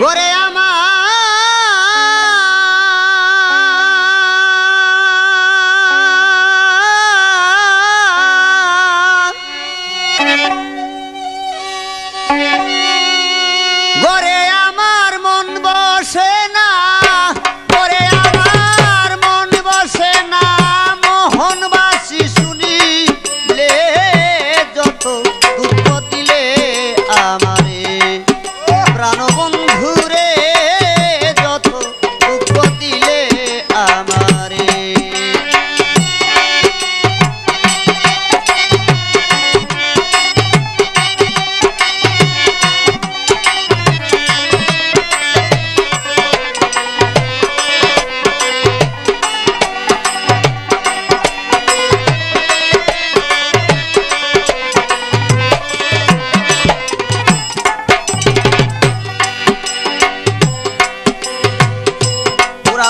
What is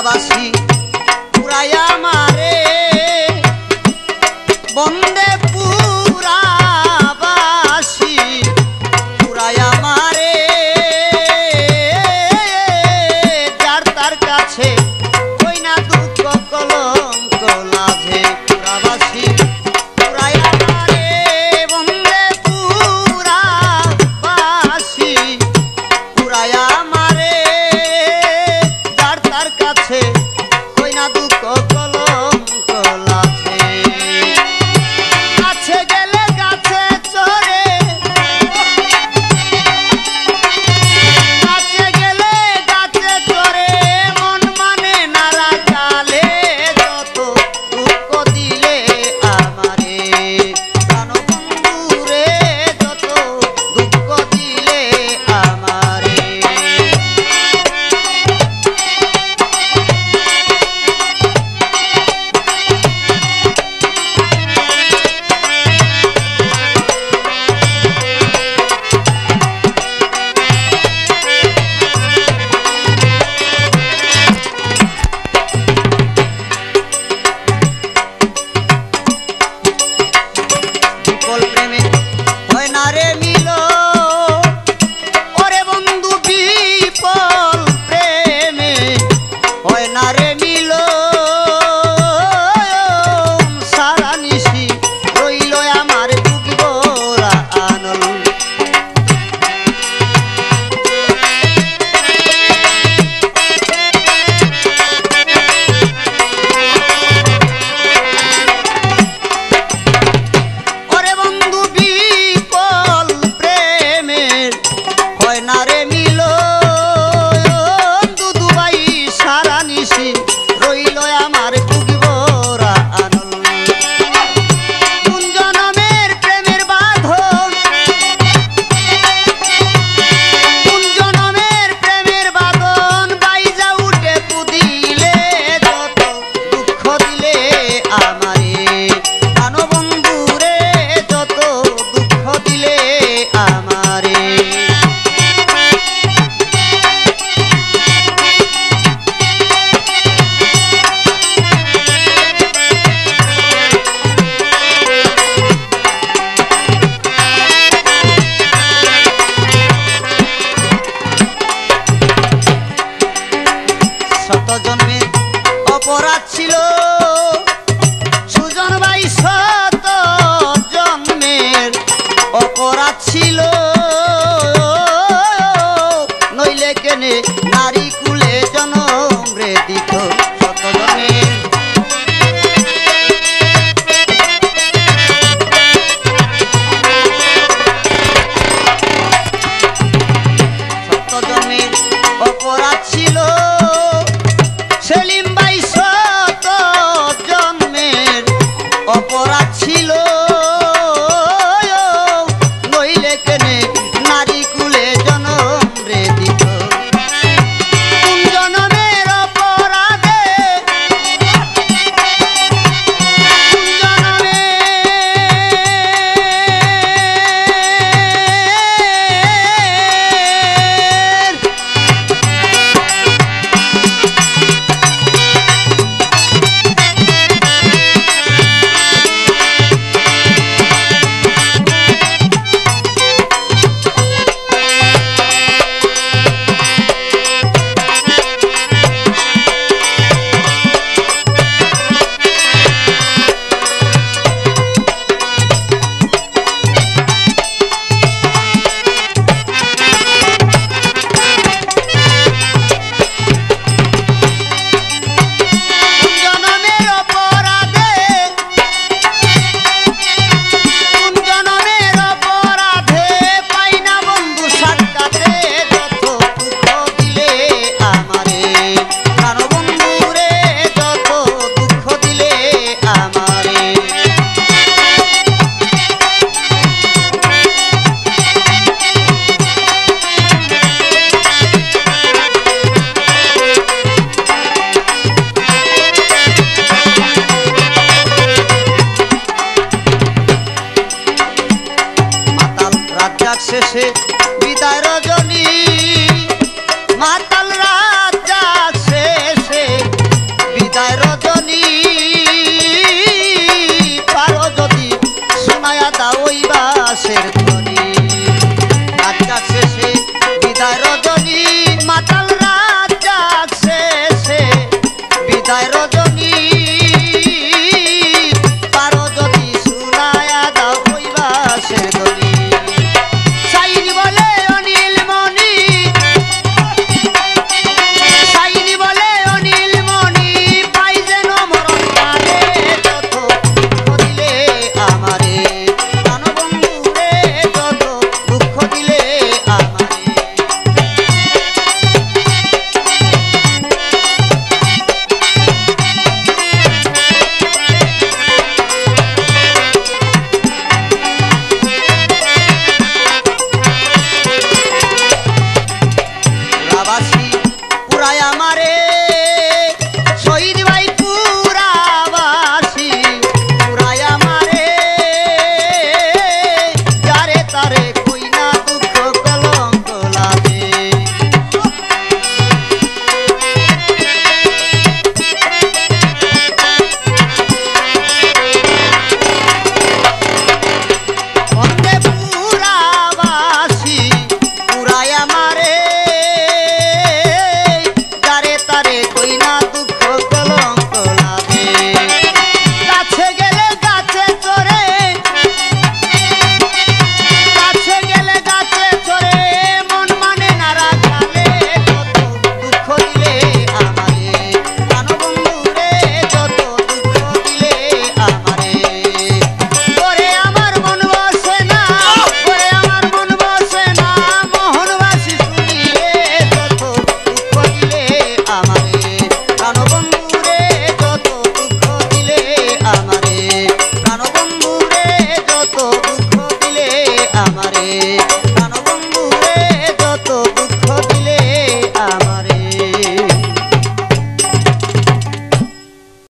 বাসি পুরাইয়া মারে বন্দে পুরাবাসি। পুরাইয়া মারে যার তার কাছে ওই না দুঃখ কলঙ্ক লাভে। Coina tu coco.